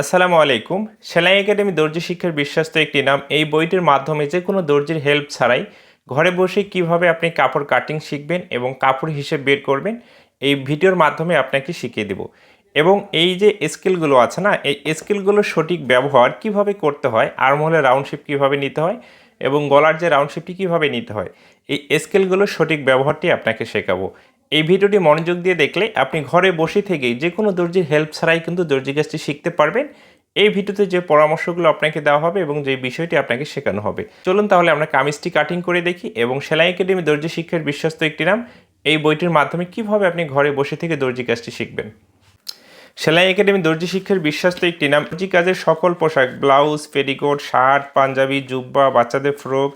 আসসালামু আলাইকুম। সেলাই একাডেমি দর্জি শিক্ষার বিশ্বস্ত একটি নাম। এই বইটির মাধ্যমে যে কোনো দর্জির হেল্প ছাড়াই ঘরে বসে কীভাবে আপনি কাপড় কাটিং শিখবেন এবং কাপড় হিসেব বের করবেন, এই ভিডিওর মাধ্যমে আপনাকে শিখিয়ে দেব। এবং এই যে স্কিলগুলো আছে না, এই স্কিলগুলোর সঠিক ব্যবহার কীভাবে করতে হয় আর্মহলে রাউন্ড শেপ কীভাবে নিতে হয়, এবং গলার যে রাউন্ড শেপটি কীভাবে নিতে হয়, এই স্কেলগুলোর সঠিক ব্যবহারটি আপনাকে শেখাবো। এই ভিডিওটি মনোযোগ দিয়ে দেখলে আপনি ঘরে বসে থেকেই যে কোনো দর্জির হেল্প ছাড়াই কিন্তু দর্জি কাজটি শিখতে পারবেন। এই ভিডিওতে যে পরামর্শগুলো আপনাকে দেওয়া হবে এবং যে বিষয়টি আপনাকে শেখানো হবে। চলুন তাহলে আমরা কামিজটি কাটিং করে দেখি এবং সেলাই একাডেমি দর্জি শিক্ষার বিশ্বস্ত একটি নাম। এই বইটির মাধ্যমে কীভাবে আপনি ঘরে বসে থেকে দর্জি কাজটি শিখবেন? সেলাই একাডেমি দর্জি শিক্ষার বিশ্বস্ত একটি নাম। দর্জি কাজের সকল পোশাক ব্লাউজ পেটিকোট শার্ট পাঞ্জাবি, জুব্বা, বাচ্চাদের ফ্রক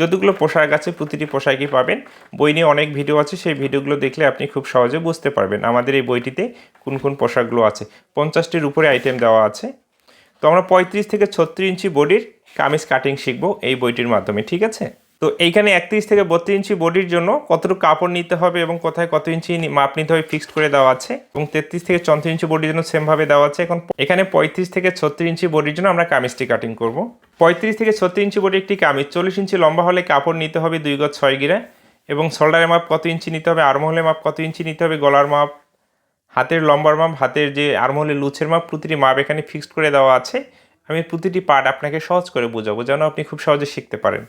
যতগুলো পোশাক আছে, প্রতিটি পোশাকই পাবেন। বই নিয়ে অনেক ভিডিও আছে, সেই ভিডিওগুলো দেখলে আপনি খুব সহজে বুঝতে পারবেন আমাদের এই বইটিতে কোন কোন পোশাকগুলো আছে। পঞ্চাশটির উপরে আইটেম দেওয়া আছে। তো আমরা পঁয়ত্রিশ থেকে ছত্রিশ ইঞ্চি বডির কামিজ কাটিং শিখব এই বইটির মাধ্যমে, ঠিক আছে? তো এইখানে একত্রিশ থেকে বত্রিশ ইঞ্চি বডির জন্য কতটুকু কাপড় নিতে হবে এবং কোথায় কত ইঞ্চি মাপ নিতে হবে ফিক্সড করে দেওয়া আছে এবং তেত্রিশ থেকে চৌত্রিশ ইঞ্চি বডির জন্য সেমভাবে দেওয়া আছে। এখন এখানে পঁয়ত্রিশ থেকে ছত্রিশ ইঞ্চি বডির জন্য আমরা কামিজটি কাটিং করব। পঁয়ত্রিশ থেকে ছত্রিশ ইঞ্চি বডির একটি কামিজ, চল্লিশ ইঞ্চি লম্বা হলে কাপড় নিতে হবে দুই গজ ছয় গিরা এবং শোল্ডারের মাপ কত ইঞ্চি নিতে হবে আর্মহলের মাপ কত ইঞ্চি নিতে হবে, গলার মাপ, হাতের লম্বার মাপ, হাতের যে আর্মহলের লুচের মাপ, প্রতিটি মাপ এখানে ফিক্সড করে দেওয়া আছে। আমি প্রতিটি পার্ট আপনাকে সহজ করে বোঝাবো যেন আপনি খুব সহজে শিখতে পারেন।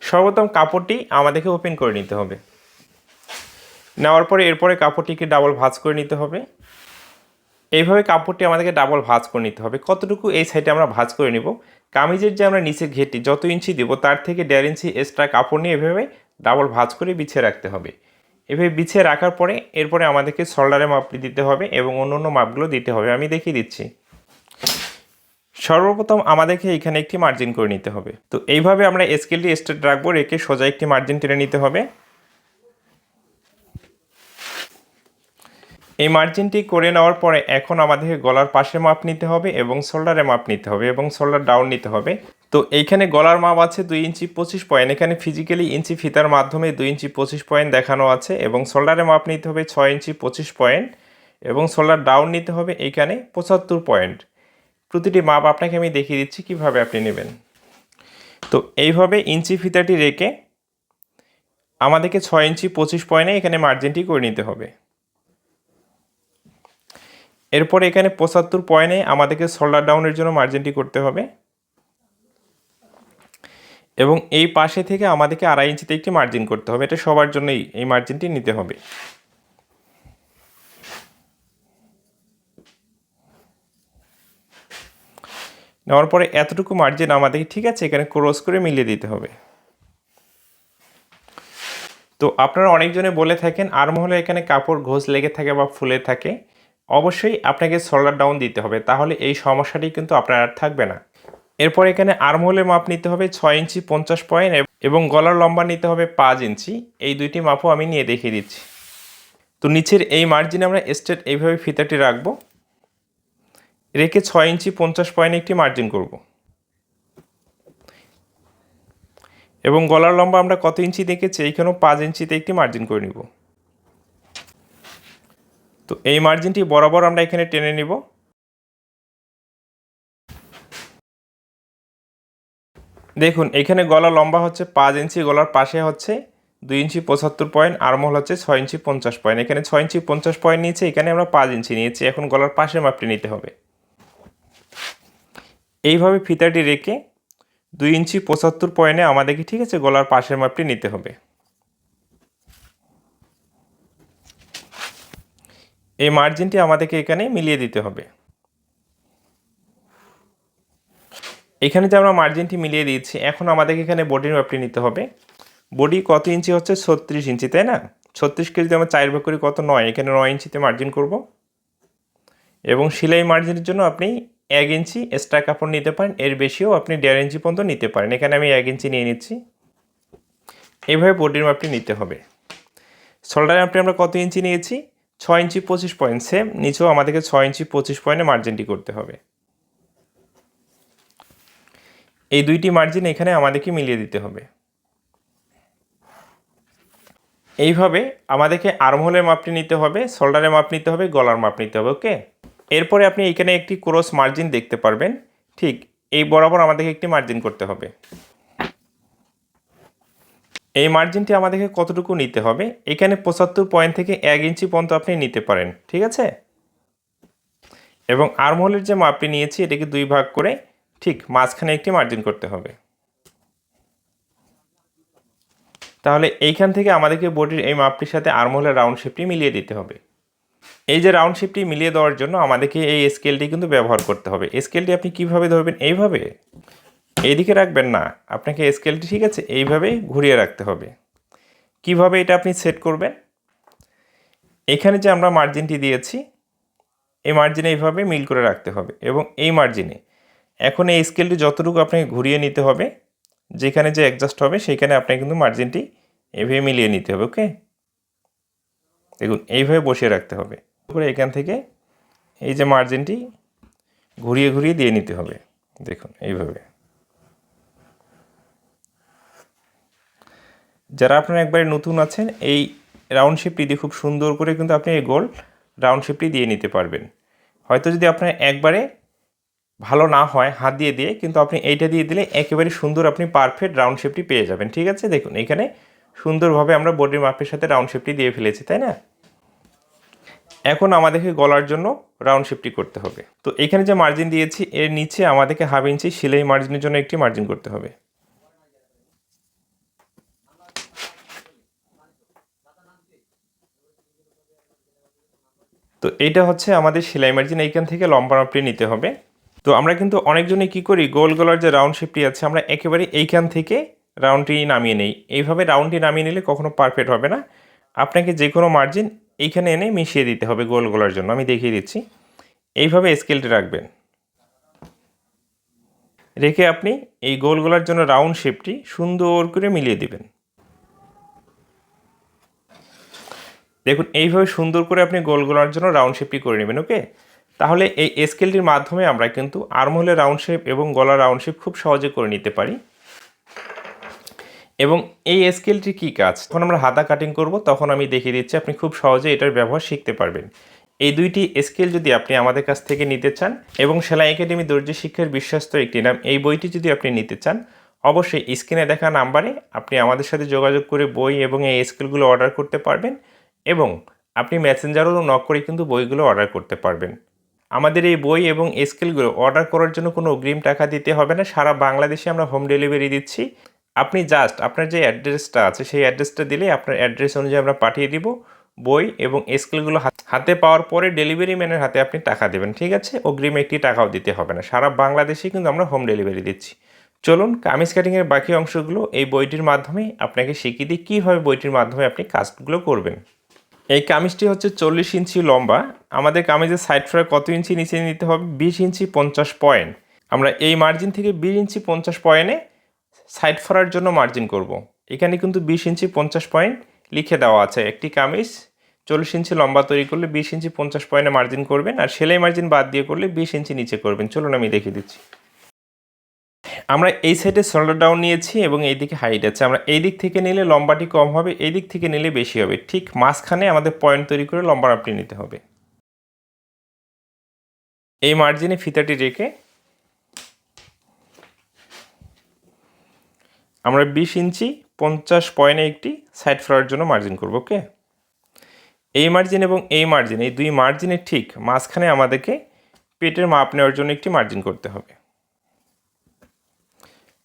সর্বপ্রথম কাপড়টি আমাদেরকে ওপেন করে নিতে হবে। নেওয়ার পরে এরপরে কাপড়টিকে ডাবল ভাঁজ করে নিতে হবে। এইভাবে কাপড়টি আমাদেরকে ডাবল ভাঁজ করে নিতে হবে। কতটুকু এই সাইডে আমরা ভাঁজ করে নিব? কামিজের যে আমরা নিচে ঘেটি যত ইঞ্চি দেব, তার থেকে দেড় ইঞ্চি এক্সট্রা কাপড় নিয়ে এভাবে ডাবল ভাঁজ করে বিছিয়ে রাখতে হবে। এভাবে বিছিয়ে রাখার পরে এরপরে আমাদেরকে শোল্ডারের মাপটি দিতে হবে এবং অন্য অন্য মাপগুলো দিতে হবে। আমি দেখিয়ে দিচ্ছি। সর্বপ্রথম আমাদেরকে এখানে একটি মার্জিন করে নিতে হবে। তো এইভাবে আমরা স্কেলটি স্ট্রেট রাখব, রেখে সোজা একটি মার্জিন টেনে নিতে হবে। এই মার্জিনটি করে নেওয়ার পরে এখন আমাদেরকে গলার পাশে মাপ নিতে হবে এবং শোল্ডারে মাপ নিতে হবে এবং শোল্ডার ডাউন নিতে হবে। তো এইখানে গলার মাপ আছে দুই ইঞ্চি পঁচিশ পয়েন্ট এখানে ফিজিক্যালি ইঞ্চি ফিতার মাধ্যমে দুই ইঞ্চি পঁচিশ পয়েন্ট দেখানো আছে এবং শোল্ডারে মাপ নিতে হবে ছয় ইঞ্চি পঁচিশ পয়েন্ট এবং শোল্ডার ডাউন নিতে হবে এইখানে পঁচাত্তর পয়েন্ট প্রতিটি মাপ আপনাকে আমি দেখিয়ে দিচ্ছি কীভাবে আপনি নেবেন। তো এইভাবে ইঞ্চি ফিতাটি রেখে আমাদেরকে ছয় ইঞ্চি পঁচিশ পয়েন্টে এখানে মার্জিনটি করে নিতে হবে। এরপর এখানে পঁচাত্তর পয়েন্টে আমাদেরকে শোল্ডার ডাউনের জন্য মার্জিনটি করতে হবে। এবং এই পাশে থেকে আমাদেরকে আড়াই ইঞ্চিতে একটি মার্জিন করতে হবে। এটা সবার জন্যই এই মার্জিনটি নিতে হবে। নেওয়ার পরে এতটুকু মার্জিন আমাদেরকে ঠিক আছে, এখানে ক্রস করে মিলিয়ে দিতে হবে। তো আপনারা অনেকজনে বলে থাকেন আর্মহলে এখানে কাপড় ঘোষ লেগে থাকে বা ফুলে থাকে, অবশ্যই আপনাকে শোল্ডার ডাউন দিতে হবে, তাহলে এই সমস্যাটি কিন্তু আপনার আর থাকবে না। এরপর এখানে আর্মহোলের মাপ নিতে হবে ছয় ইঞ্চি পঞ্চাশ পয়েন্ট, এবং গলার লম্বা নিতে হবে পাঁচ ইঞ্চি। এই দুইটি মাপও আমি নিয়ে দেখিয়ে দিচ্ছি। তো নিচের এই মার্জিনে আমরা স্ট্রেট এইভাবে ফিতাটি রাখব। রেখে ছয় ইঞ্চি পঞ্চাশ পয়েন্ট একটি মার্জিন করব। এবং গলার লম্বা আমরা কত ইঞ্চি দেখেছি, এইখানেও পাঁচ ইঞ্চিতে একটি মার্জিন করে নিব। তো এই মার্জিনটি বরাবর আমরা এখানে টেনে নিব। দেখুন, এখানে গলা লম্বা হচ্ছে পাঁচ ইঞ্চি, গলার পাশে হচ্ছে দুই ইঞ্চি পঁচাত্তর পয়েন্ট আরমহল হচ্ছে ছয় ইঞ্চি পঞ্চাশ পয়েন্ট এখানে ছয় ইঞ্চি পঞ্চাশ পয়েন্ট নিয়েছে, এখানে আমরা পাঁচ ইঞ্চি নিয়েছি, এখন গলার পাশে মাপটি নিতে হবে। এইভাবে ফিতাটি রেখে দুই ইঞ্চি পঁচাত্তর পয়েন্টে আমাদেরকে, ঠিক আছে, গলার পাশের মাপটি নিতে হবে। এই মার্জিনটি আমাদেরকে এখানে মিলিয়ে দিতে হবে। এখানে যে আমরা মার্জিনটি মিলিয়ে দিয়েছি, এখন আমাদেরকে এখানে বডির মাপটি নিতে হবে। বডি কত ইঞ্চি হচ্ছে? ছত্রিশ ইঞ্চি, তাই না? ছত্রিশকে যদি আমরা চার ভাগ করি কত? নয়। এখানে নয় ইঞ্চিতে মার্জিন করব। এবং সেলাই মার্জিনের জন্য আপনি এক ইঞ্চি এক্সট্রা কাপড় নিতে পারেন, এর বেশিও আপনি দেড় ইঞ্চি পর্যন্ত নিতে পারেন। এখানে আমি এক ইঞ্চি নিয়ে নিচ্ছি। এইভাবে বডির মাপটি নিতে হবে। শোল্ডার মাপটি আমরা কত ইঞ্চি নিয়েছি? ছয় ইঞ্চি পঁচিশ পয়েন্ট সেম নিচেও আমাদেরকে ছয় ইঞ্চি পঁচিশ পয়েন্টে মার্জিনটি করতে হবে। এই দুইটি মার্জিন এখানে আমাদেরকে মিলিয়ে দিতে হবে। এইভাবে আমাদেরকে আর্মহোলের মাপটি নিতে হবে শোল্ডারের মাপ নিতে হবে, গলার মাপ নিতে হবে ওকে এরপরে আপনি এখানে একটি ক্রস মার্জিন দেখতে পারবেন। ঠিক, এই বরাবর আমাদেরকে একটি মার্জিন করতে হবে। এই মার্জিনটি আমাদেরকে কতটুকু নিতে হবে? এখানে পঁচাত্তর পয়েন্ট থেকে এক ইঞ্চি পর্যন্ত আপনি নিতে পারেন, ঠিক আছে? এবং আর্মহোলের যে মাপটি নিয়েছি, এটাকে দুই ভাগ করে, ঠিক, মাঝখানে একটি মার্জিন করতে হবে। তাহলে এইখান থেকে আমাদেরকে বডির এই মাপটির সাথে আর্মহোলের রাউন্ড শেপটি মিলিয়ে দিতে হবে। এই যে রাউন্ড শেপটি মিলিয়ে দেওয়ার জন্য আমাদেরকে এই স্কেলটি কিন্তু ব্যবহার করতে হবে। স্কেলটি আপনি কীভাবে ধরবেন? এইভাবে। এইদিকে রাখবেন না। আপনাকে স্কেলটি ঠিক আছে এইভাবে ঘুরিয়ে রাখতে হবে। কীভাবে এটা আপনি সেট করবেন? এখানে যে আমরা মার্জিনটি দিয়েছি, এই মার্জিনে এইভাবে মিল করে রাখতে হবে এবং এই মার্জিনে এখন এই স্কেলটি যতটুকু আপনাকে ঘুরিয়ে নিতে হবে, যেখানে যে অ্যাডজাস্ট হবে সেখানে আপনাকে কিন্তু মার্জিনটি এইভাবে মিলিয়ে নিতে হবে ওকে দেখুন, এইভাবে বসিয়ে রাখতে হবে। করে এখান থেকে এই যে মার্জিনটি ঘুরিয়ে ঘুরিয়ে দিয়ে নিতে হবে। দেখুন, এইভাবে। যারা আপনারা একবারে নতুন আছেন, এই রাউন্ড শেপটি দিয়ে খুব সুন্দর করে কিন্তু আপনি এই গোল রাউন্ড শেপটি দিয়ে নিতে পারবেন। হয়তো যদি আপনার একবারে ভালো না হয়, হাত দিয়ে দিয়ে, কিন্তু আপনি এইটা দিয়ে দিলে একেবারে সুন্দর আপনি পারফেক্ট রাউন্ড শেপটি পেয়ে যাবেন। ঠিক আছে? দেখুন, এখানে সুন্দরভাবে আমরা বডির মাপের সাথে রাউন্ড শেপটি দিয়ে ফেলেছি, তাই না? এখন আমাদেরকে গলার জন্য রাউন্ড শেপটি করতে হবে। তো এখানে যে মার্জিন দিয়েছি, এর নিচে আমাদেরকে হাফ ইঞ্চি সেলাই মার্জিনের জন্য একটি মার্জিন করতে হবে। তো এইটা হচ্ছে আমাদের সেলাই মার্জিন এইখান থেকে লম্বা মাপটি নিতে হবে। তো আমরা কিন্তু অনেকজনে কি করি, গোল গলার যে রাউন্ড শেপটি আছে, আমরা একেবারে এইখান থেকে রাউন্ডটি নামিয়ে নেই। এইভাবে রাউন্ডটি নামিয়ে নিলে কখনো পারফেক্ট হবে না। আপনাকে যে কোনো মার্জিন এইখানে এনে মিশিয়ে দিতে হবে গোল গলার জন্য। আমি দেখিয়ে দিচ্ছি। এইভাবে স্কেলটি রাখবেন। রেখে আপনি এই গোল গলার জন্য রাউন্ড শেপটি সুন্দর করে মিলিয়ে দিবেন। দেখুন, এইভাবে সুন্দর করে আপনি গোল গোলার জন্য রাউন্ড শেপটি করে নেবেন, ওকে? তাহলে এই স্কেলটির মাধ্যমে আমরা কিন্তু আর্মহোলের রাউন্ড শেপ এবং গলার রাউন্ড শেপ খুব সহজে করে নিতে পারি। এবং এই স্কেলটি কী কাজ? যখন আমরা হাতা কাটিং করব, তখন আমি দেখিয়ে দিচ্ছি আপনি খুব সহজে এটার ব্যবহার শিখতে পারবেন। এই দুইটি স্কেল যদি আপনি আমাদের কাছ থেকে নিতে চান এবং সেলাই একাডেমি দর্জি শিক্ষার বিশ্বস্ত একটি নাম, এই বইটি যদি আপনি নিতে চান, অবশ্যই স্ক্রিনে দেখা নাম্বারে আপনি আমাদের সাথে যোগাযোগ করে বই এবং এই স্কেলগুলো অর্ডার করতে পারবেন এবং আপনি মেসেঞ্জারও নক করে কিন্তু বইগুলো অর্ডার করতে পারবেন। আমাদের এই বই এবং স্কেলগুলো অর্ডার করার জন্য কোনো অগ্রিম টাকা দিতে হবে না। সারা বাংলাদেশে আমরা হোম ডেলিভারি দিচ্ছি। আপনি জাস্ট আপনার যে অ্যাড্রেসটা আছে, সেই অ্যাড্রেসটা দিলেই আপনার অ্যাড্রেস অনুযায়ী আমরা পাঠিয়ে দিব বই এবং স্কেলগুলো হাতে পাওয়ার পরে ডেলিভারি ম্যানের হাতে আপনি টাকা দেবেন, ঠিক আছে? অগ্রিম একটি টাকাও দিতে হবে না। সারা বাংলাদেশে কিন্তু আমরা হোম ডেলিভারি দিচ্ছি। চলুন, কামিজ কাটিংয়ের বাকি অংশগুলো এই বইটির মাধ্যমে আপনাকে শিখিয়ে দিই কীভাবে বইটির মাধ্যমে আপনি কাজগুলো করবেন। এই কামিজটি হচ্ছে চল্লিশ ইঞ্চি লম্বা। আমাদের কামিজের সাইড ফ্রাই কত ইঞ্চি নিচে নিতে হবে? বিশ ইঞ্চি পঞ্চাশ পয়েন্ট আমরা এই মার্জিন থেকে বিশ ইঞ্চি পঞ্চাশ পয়েন্টে সাইড ফরার জন্য মার্জিন করব। এখানে কিন্তু বিশ ইঞ্চি পঞ্চাশ পয়েন্ট লিখে দেওয়া আছে। একটি কামিজ চল্লিশ ইঞ্চি লম্বা তৈরি করলে বিশ ইঞ্চি পঞ্চাশ পয়েন্টে মার্জিন করবেন আর সেলাই মার্জিন বাদ দিয়ে করলে বিশ ইঞ্চি নিচে করবেন। চলুন আমি দেখিয়ে দিচ্ছি। আমরা এই সাইডে শোল্ডার ডাউন নিয়েছি এবং এই দিকে হাইট আছে। আমরা এই দিক থেকে নিলে লম্বাটি কম হবে, এই দিক থেকে নিলে বেশি হবে। ঠিক মাঝখানে আমাদের পয়েন্ট তৈরি করে লম্বা মাপটি নিতে হবে। এই মার্জিনে ফিতাটি রেখে আমরা বিশ ইঞ্চি পঞ্চাশ পয়েন্টে একটি সাইড ফ্লাওয়ার জন্য মার্জিন করব ওকে এই মার্জিন এবং এই মার্জিন এই দুই মার্জিনের ঠিক মাঝখানে আমাদেরকে পেটের মাপ নেওয়ার জন্য একটি মার্জিন করতে হবে।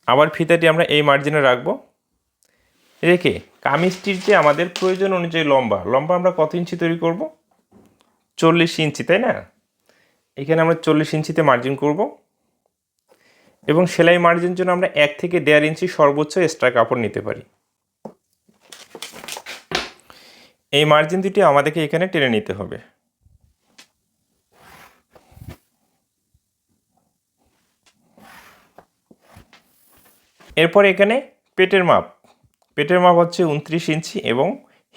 আবার ফিতাটি আমরা এই মার্জিনে রাখব। রেখে কামিজটির যে আমাদের প্রয়োজন অনুযায়ী লম্বা লম্বা আমরা কত ইঞ্চি তৈরি করব? চল্লিশ ইঞ্চি, তাই না? এখানে আমরা চল্লিশ ইঞ্চিতে মার্জিন করব। এবং সেলাই মার্জিন জন্য আমরা এক থেকে দেড় ইঞ্চি সর্বোচ্চ এক্সট্রা কাপড় নিতে পারি। এই মার্জিন দুটি আমাদেরকে এখানে টেনে নিতে হবে। এরপর এখানে পেটের মাপ। পেটের মাপ হচ্ছে উনত্রিশ ইঞ্চি এবং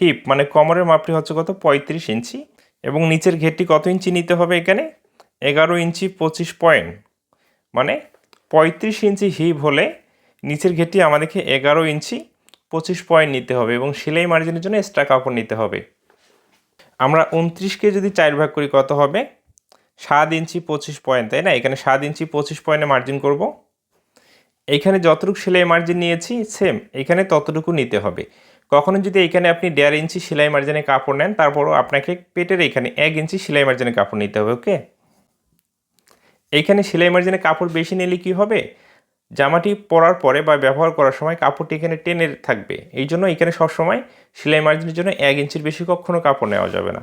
হিপ মানে কমরের মাপটি হচ্ছে কত? পঁয়ত্রিশ ইঞ্চি এবং নিচের ঘেরটি কত ইঞ্চি নিতে হবে এখানে? এগারো ইঞ্চি পঁচিশ পয়েন্ট মানে পঁয়ত্রিশ ইঞ্চি হিপ হলে নিচের ঘেরটি আমাদেরকে এগারো ইঞ্চি পঁচিশ পয়েন্ট নিতে হবে এবং সেলাই মার্জিনের জন্য এক্সট্রা কাপড় নিতে হবে। আমরা উনত্রিশকে যদি চার ভাগ করি কত হবে? সাত ইঞ্চি পঁচিশ পয়েন্ট, তাই না? এখানে সাত ইঞ্চি পঁচিশ পয়েন্টে মার্জিন করব। এখানে যতটুকু সেলাই মার্জিন নিয়েছি সেম এখানে ততটুকু নিতে হবে। কখনো যদি এখানে আপনি দেড় ইঞ্চি সেলাই মার্জিনে কাপড় নেন, তারপরও আপনাকে পেটের এখানে এক ইঞ্চি সেলাই মার্জিনে কাপড় নিতে হবে ওকে এইখানে সেলাই মার্জিনে কাপড় বেশি নিলে কি হবে? জামাটি পরার পরে বা ব্যবহার করার সময় কাপড়টি এখানে টেনে থাকবে। এই জন্য এখানে সবসময় সেলাই মার্জিনের জন্য এক ইঞ্চির বেশি কখনো কাপড় নেওয়া যাবে না।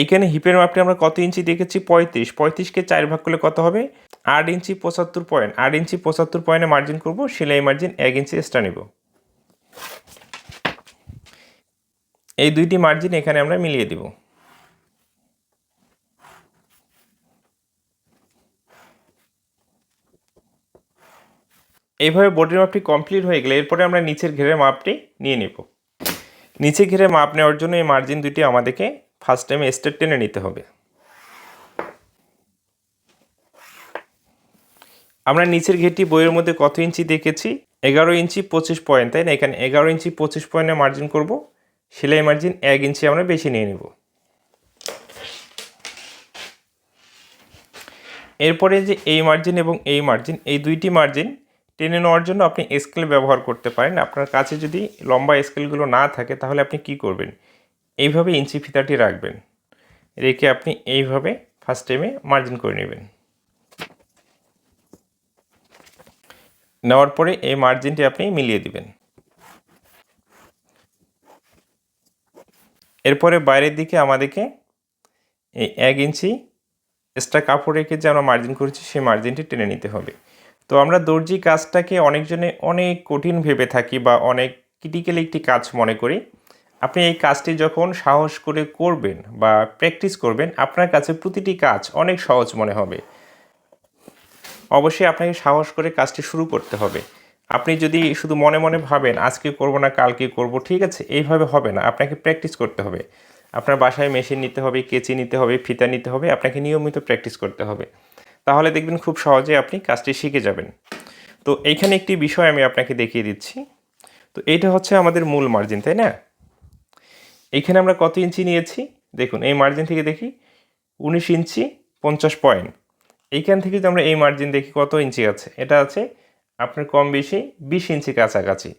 এইখানে হিপের মাপটি আমরা কত ইঞ্চি দেখেছি? পঁয়ত্রিশ। পঁয়ত্রিশকে চার ভাগ করলে কত হবে? আট ইঞ্চি পঁচাত্তর পয়েন্ট আট ইঞ্চি পঁচাত্তর পয়েন্টে মার্জিন করব, সেলাই মার্জিন এক ইঞ্চি এক্সট্রা নেব। এই দুইটি মার্জিন এখানে আমরা মিলিয়ে দিব। এইভাবে বডির মাপটি কমপ্লিট হয়ে গেলে এরপরে আমরা নিচের ঘেরের মাপটি নিয়ে নেব। নিচে ঘিরে মাপ নেওয়ার জন্য এই মার্জিন দুটি আমাদেরকে ফার্স্ট টাইমে স্টেট টেনে নিতে হবে। আমরা নিচের ঘেরটি বইয়ের মধ্যে কত ইঞ্চি দেখেছি? এগারো ইঞ্চি পঁচিশ পয়েন্ট তাই না? এখানে এগারো ইঞ্চি পঁচিশ পয়েন্টে মার্জিন করব। সেলাই মার্জিন এক ইঞ্চি আমরা বেশি নিয়ে নেব। এরপরে যে এই মার্জিন এবং এই মার্জিন এই দুইটি মার্জিন টেনে নেওয়ার জন্য আপনি স্কেল ব্যবহার করতে পারেন। আপনার কাছে যদি লম্বা স্কেলগুলো না থাকে, তাহলে আপনি কি করবেন? এইভাবে ইঞ্চি ফিতাটি রাখবেন। রেখে আপনি এইভাবে ফার্স্ট টাইমে মার্জিন করে নেবেন। নেওয়ার পরে এই মার্জিনটি আপনি মিলিয়ে দিবেন। এরপরে বাইরের দিকে আমাদেরকে এই এক ইঞ্চি এক্সট্রা কাপড় রেখে যে আমরা মার্জিন করেছি, সেই মার্জিনটি টেনে নিতে হবে। তো আমরা দর্জি কাজটাকে অনেকজনে অনেক কঠিন ভেবে থাকি বা অনেক ক্রিটিক্যাল একটি কাজ মনে করি। আপনি এই কাজটি যখন সাহস করে করবেন বা প্র্যাকটিস করবেন, আপনার কাছে প্রতিটি কাজ অনেক সহজ মনে হবে। অবশ্যই আপনাকে সাহস করে কাজটি শুরু করতে হবে। আপনি যদি শুধু মনে মনে ভাবেন, আজকে করব না, কালকে করব, ঠিক আছে, এইভাবে হবে না, আপনাকে প্র্যাকটিস করতে হবে। আপনার বাসায় মেশিন নিতে হবে, কেচি নিতে হবে, ফিতা নিতে হবে, আপনাকে নিয়মিত প্র্যাকটিস করতে হবে। তাহলে দেখবেন খুব সহজে আপনি কাজটি শিখে যাবেন। তো এইখানে একটি বিষয় আমি আপনাকে দেখিয়ে দিচ্ছি। তো এইটা হচ্ছে আমাদের মূল মার্জিন তাই না? এইখানে আমরা কত ইঞ্চি নিয়েছি? দেখুন, এই মার্জিন থেকে দেখি উনিশ ইঞ্চি পঞ্চাশ পয়েন্ট। এইখান থেকে আমরা এই মার্জিন দেখি কত ইঞ্চি আছে? এটা আছে আপনার কম বেশি বিশ ইঞ্চি কাছাকাছি।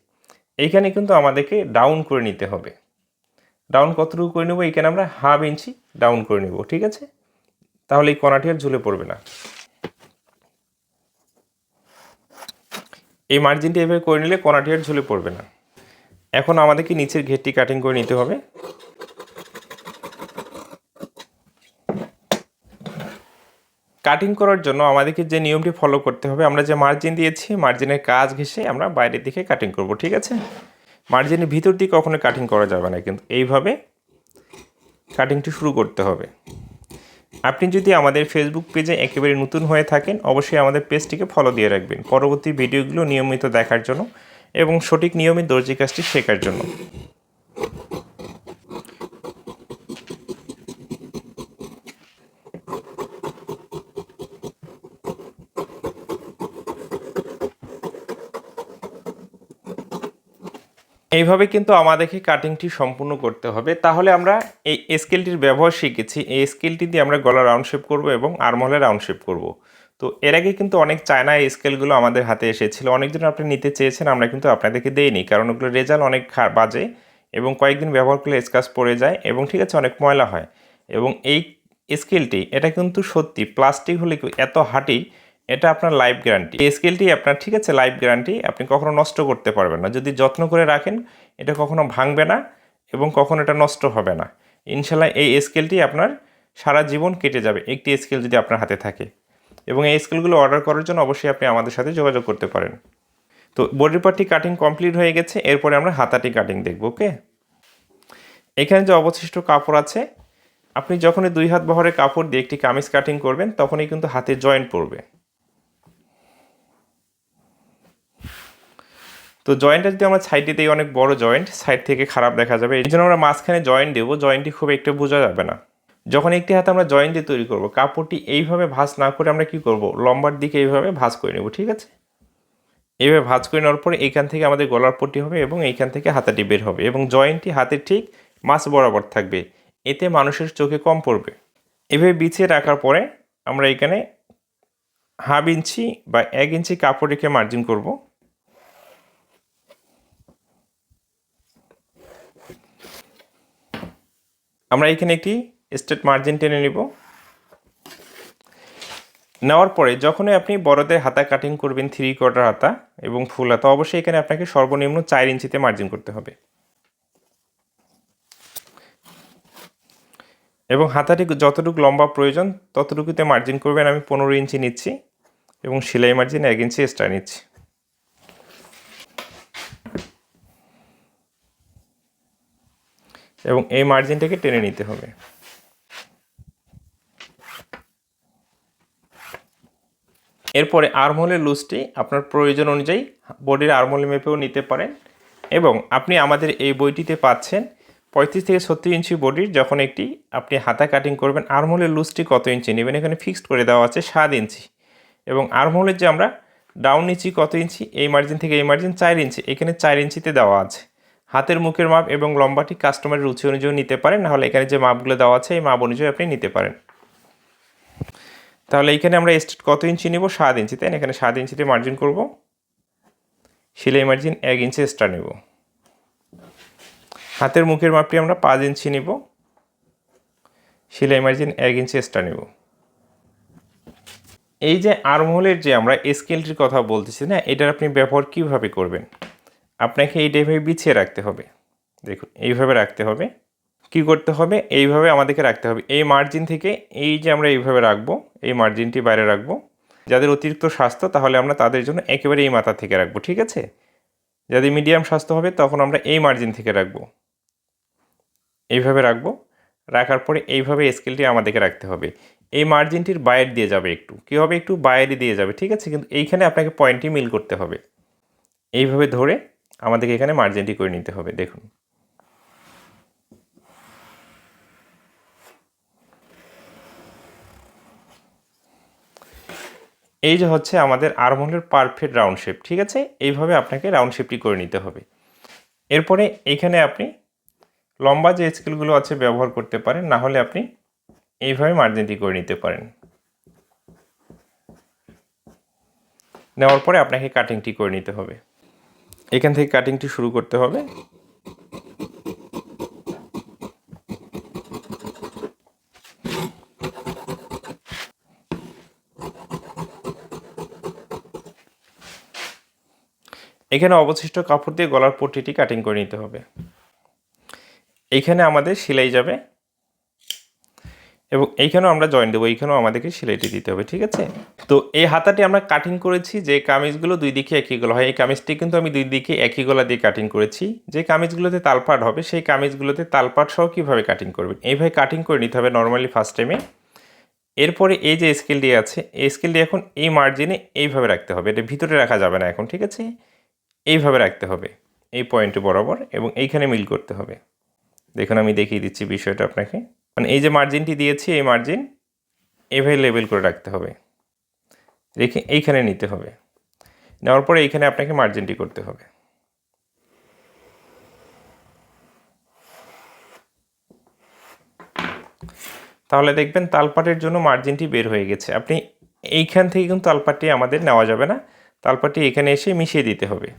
এইখানে কিন্তু আমাদেরকে ডাউন করে নিতে হবে। ডাউন কতটুকু করে নেব? এইখানে আমরা হাফ ইঞ্চি ডাউন করে নেব, ঠিক আছে? তাহলে এই কণাটি আর ঝুলে পড়বে না। এই মার্জিনটি এভাবে করে নিলে কণাটি আর ঝুলে পড়বে না। এখন আমাদেরকে নিচের ঘেরটি কাটিং করে নিতে হবে। কাটিং করার জন্য আমাদেরকে যে নিয়মটি ফলো করতে হবে, আমরা যে মার্জিন দিয়েছি মার্জিনের কাজ ঘেসে আমরা বাইরের দিকে কাটিং করব, ঠিক আছে? মার্জিনের ভিতর দিকে কখনো কাটিং করা যাবে না, কিন্তু এইভাবে কাটিংটি শুরু করতে হবে। আপনি যদি আমাদের ফেসবুক পেজে একেবারে নতুন হয়ে থাকেন, অবশ্যই আমাদের পেজটিকে ফলো দিয়ে রাখবেন। পরবর্তী ভিডিওগুলো নিয়মিত দেখার জন্য এবং সঠিক নিয়মে দর্জি কাজটি শেখার জন্য। এইভাবে কিন্তু আমাদেরকে কাটিংটি সম্পূর্ণ করতে হবে। তাহলে আমরা এই স্কেলটির ব্যবহার শিখেছি। এই স্কেলটি দিয়ে আমরা গলা রাউন্ড শেপ করব এবং আর্মহলে রাউন্ড শেপ করব। তো এর আগে কিন্তু অনেক চায়না এই স্কেলগুলো আমাদের হাতে এসেছিল। অনেকজন আপনি নিতে চেয়েছেন, আমরা কিন্তু আপনাদেরকে দেইনি। কারণ ওগুলো রেজাল্ট অনেক বাজে এবং কয়েকদিন ব্যবহার করলে স্কাচ পড়ে যায় এবং ঠিক আছে, অনেক ময়লা হয়। এবং এই স্কেলটি এটা কিন্তু সত্যি প্লাস্টিক হলে এত হাঁটি এটা আপনার লাইফ গ্যারান্টি এই স্কেলটি আপনার, ঠিক আছে লাইফ গ্যারান্টি আপনি কখনো নষ্ট করতে পারবেন না। যদি যত্ন করে রাখেন, এটা কখনো ভাঙবে না এবং কখনো এটা নষ্ট হবে না। ইনশাল্লাহ এই স্কেলটি আপনার সারা জীবন কেটে যাবে। একটি স্কেল যদি আপনার হাতে থাকে। এবং এই স্কেলগুলো অর্ডার করার জন্য অবশ্যই আপনি আমাদের সাথে যোগাযোগ করতে পারেন। তো বডি পার্টটি কাটিং কমপ্লিট হয়ে গেছে। এরপরে আমরা হাতাটি কাটিং দেখব, ওকে? এখানে যে অবশিষ্ট কাপড় আছে, আপনি যখনই দুই হাত বহরে কাপড় দিয়ে একটি কামিজ কাটিং করবেন, তখনই কিন্তু হাতে জয়েন্ট পড়বে। তো জয়েন্টটা যদি আমরা সাইডে দিই, অনেক বড় জয়েন্ট সাইড থেকে খারাপ দেখা যাবে। এই জন্য আমরা মাঝখানে জয়েন্ট দেবো জয়েন্টটি খুব একটু বোঝা যাবে না। যখন একটি হাতে আমরা জয়েন্ট দিয়ে তৈরি করব, কাপড়টি এইভাবে ভাঁজ না করে আমরা কি করব, লম্বার দিকে এইভাবে ভাঁজ করে নেব, ঠিক আছে? এইভাবে ভাঁজ করে নেওয়ার পরে এইখান থেকে আমাদের গলার পট্টি হবে এবং এইখান থেকে হাতাটি বের হবে এবং জয়েন্টটি হাতের ঠিক মাছ বরাবর থাকবে। এতে মানুষের চোখে কম পড়বে। এভাবে বিছিয়ে রাখার পরে আমরা এখানে হাফ ইঞ্চি বা এক ইঞ্চি কাপড় রেখে মার্জিন করব। আমরা এখানে একটি স্টেট মার্জিন টেনে নিব। নেওয়ার পরে যখনই আপনি বড়দের হাতা কাটিং করবেন থ্রি কোয়ার্টার হাতা এবং ফুল হাতা, অবশ্যই এখানে আপনাকে সর্বনিম্ন চার ইঞ্চিতে মার্জিন করতে হবে। এবং হাতাটি যতটুকু লম্বা প্রয়োজন, ততটুকুতে মার্জিন করবেন। আমি পনেরো ইঞ্চি নিচ্ছি এবং সেলাই মার্জিন এক ইঞ্চি এক্সট্রা নিচ্ছি। এবং এই মার্জিনটাকে টেনে নিতে হবে। এরপরে আর্মহোলের লুজটি আপনার প্রয়োজন অনুযায়ী বডির আর্মহোল মেপেও নিতে পারেন এবং আপনি আমাদের এই বইটিতে পাচ্ছেন পঁয়ত্রিশ থেকে ছত্রিশ ইঞ্চি বডির যখন একটি আপনি হাতা কাটিং করবেন আর্মহোলের লুজটি কত ইঞ্চি নেবেন? এখানে ফিক্সড করে দেওয়া আছে সাত ইঞ্চি। এবং আর্মহোলের যে আমরা ডাউন ইঞ্চি কত ইঞ্চি? এই মার্জিন থেকে এই মার্জিন চার ইঞ্চি। এখানে চার ইঞ্চিতে দেওয়া আছে। হাতের মুখের মাপ এবং লম্বাটি কাস্টমারের রুচি অনুযায়ী নিতে পারেন। নাহলে এখানে যে মাপগুলো দেওয়া আছে, এই মাপ অনুযায়ী আপনি নিতে পারেন। তাহলে এইখানে আমরা স্টেট কত ইঞ্চি নেব? সাত ইঞ্চি, তাই এখানে সাত ইঞ্চিতে মার্জিন করব। সেলাই মার্জিন এক ইঞ্চি এক্সট্রা নেব। হাতের মুখের মাপটি আমরা পাঁচ ইঞ্চি নেব। সেলাই মার্জিন এক ইঞ্চি এক্সট্রা নেব। এই যে আর্মহোলের যে আমরা স্কেলটির কথা বলতেছি, না? এটার আপনি ব্যবহার কীভাবে করবেন? আপনাকে এইটাইভাবে বিছিয়ে রাখতে হবে। দেখুন, এইভাবে রাখতে হবে। কি করতে হবে? এইভাবে আমাদেরকে রাখতে হবে। এই মার্জিন থেকে এই যে আমরা এইভাবে রাখব, এই মার্জিনটি বাইরে রাখব, যাদের অতিরিক্ত স্বাস্থ্য, তাহলে আমরা তাদের জন্য একেবারে এই মাথা থেকে রাখব, ঠিক আছে? যাদের মিডিয়াম স্বাস্থ্য হবে, তখন আমরা এই মার্জিন থেকে রাখব। এইভাবে রাখব। রাখার পরে এইভাবে স্কেলটি আমাদেরকে রাখতে হবে। এই মার্জিনটির বাইরে দিয়ে যাবে একটু। কী হবে? একটু বাইরে দিয়ে যাবে, ঠিক আছে? কিন্তু এইখানে আপনাকে পয়েন্টটি মিল করতে হবে। এইভাবে ধরে আমাদেরকে এখানে মার্জিনটি করে নিতে হবে, দেখুন। এই যে হচ্ছে আমাদের আর্মহোলের পারফেক্ট রাউন্ড শেপ ঠিক আছে? এইভাবে আপনাকে রাউন্ড শেপটি করে নিতে হবে। এরপরে এইখানে আপনি লম্বা যে স্কেলগুলো আছে ব্যবহার করতে পারেন, না হলে আপনি এইভাবে মার্জিনটি করে নিতে পারেন। নেওয়ার পরে আপনাকে কাটিংটি করে নিতে হবে। এখান থেকে কাটিংটি শুরু করতে হবে। এখানে অবশিষ্ট কাপড় দিয়ে গলার পট্টিটি কাটিং করে নিতে হবে। এইখানে আমাদের সেলাই যাবে। এবং এইখানেও আমরা জয়েন দেবো, এইখানেও আমাদেরকে সেলাইটি দিতে হবে, ঠিক আছে? তো এই হাতাটি আমরা কাটিং করেছি, যে কামিজগুলো দুই দিকে একই গলা, হয়, এই কামিজটি কিন্তু আমি দুই দিকে একই গলা দিয়ে কাটিং করেছি, যে কামিজগুলোতে তালপাট হবে, সেই কামিজগুলোতে তালপাট সহ কীভাবে কাটিং করবেন? এইভাবে কাটিং করে নিতে হবে নর্মালি ফার্স্ট টাইমে এরপরে এই যে স্কেলটি আছে, এই স্কেলটি এখন এই মার্জিনে এইভাবে রাখতে হবে, এটা ভিতরে রাখা যাবে না এখন, ঠিক আছে? এইভাবে রাখতে হবে, এই পয়েন্টে বরাবর এবং এইখানে মিল করতে হবে। দেখুন, আমি দেখিয়ে দিচ্ছি বিষয়টা আপনাকে। মানে এই যে মার্জিনটি দিয়েছি, এই মার্জিন এভাবে করে রাখতে হবে। রেখে এইখানে নিতে হবে। নেওয়ার পরে এইখানে আপনাকে মার্জিনটি করতে হবে। তাহলে দেখবেন তালপাটের জন্য মার্জিনটি বের হয়ে গেছে। আপনি এইখান থেকে কিন্তু তালপাটটি আমাদের নেওয়া যাবে না। তালপাটটি এখানে এসে মিশিয়ে দিতে হবে।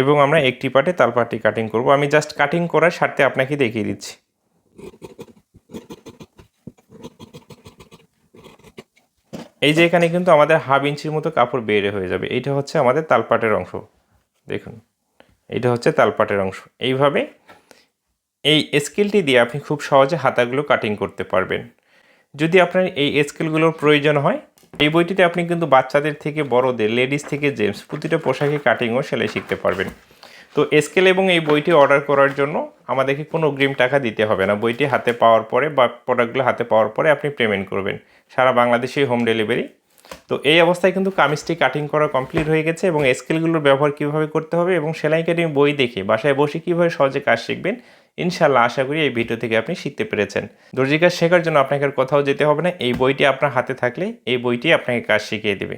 এবং আমরা একটি পার্টে তালপাটটি কাটিং করব। আমি জাস্ট কাটিং করার স্বার্থে আপনাকে দেখিয়ে দিচ্ছি। এই যে এখানে কিন্তু আমাদের হাফ ইঞ্চির মতো কাপড় বেড়ে হয়ে যাবে। এইটা হচ্ছে আমাদের তালপাটের অংশ। দেখুন এইটা হচ্ছে তালপাটের অংশ। এইভাবে এই স্কেলটি দিয়ে আপনি খুব সহজে হাতাগুলো কাটিং করতে পারবেন। যদি আপনার এই স্কেলগুলোর প্রয়োজন হয় এই বইটিতে আপনি কিন্তু বাচ্চাদের থেকে বড়দের লেডিস থেকে জেন্টস প্রতিটা পোশাকে কাটিং ও সেলাই শিখতে পারবেন। তো স্কেল এবং এই বইটি অর্ডার করার জন্য আমাদেরকে কোনো অগ্রিম টাকা দিতে হবে না। বইটি হাতে পাওয়ার পরে বা প্রোডাক্টগুলো হাতে পাওয়ার পরে আপনি পেমেন্ট করবেন। সারা বাংলাদেশে হোম ডেলিভারি তো এই অবস্থায় কিন্তু কামিজটি কাটিং করা কমপ্লিট হয়ে গেছে এবং স্কেলগুলোর ব্যবহার কীভাবে করতে হবে এবং সেলাই কাটিং বই দেখে বাসায় বসে কীভাবে সহজে কাজ শিখবেন ইনশাল্লাহ আশা করি এই ভিডিও থেকে আপনি শিখতে পেরেছেন। দর্জি কাজ শেখার জন্য আপনাকে কোথাও যেতে হবে না। এই বইটি আপনার হাতে থাকলে এই বইটি আপনাকে কাজ শিখিয়ে দেবে।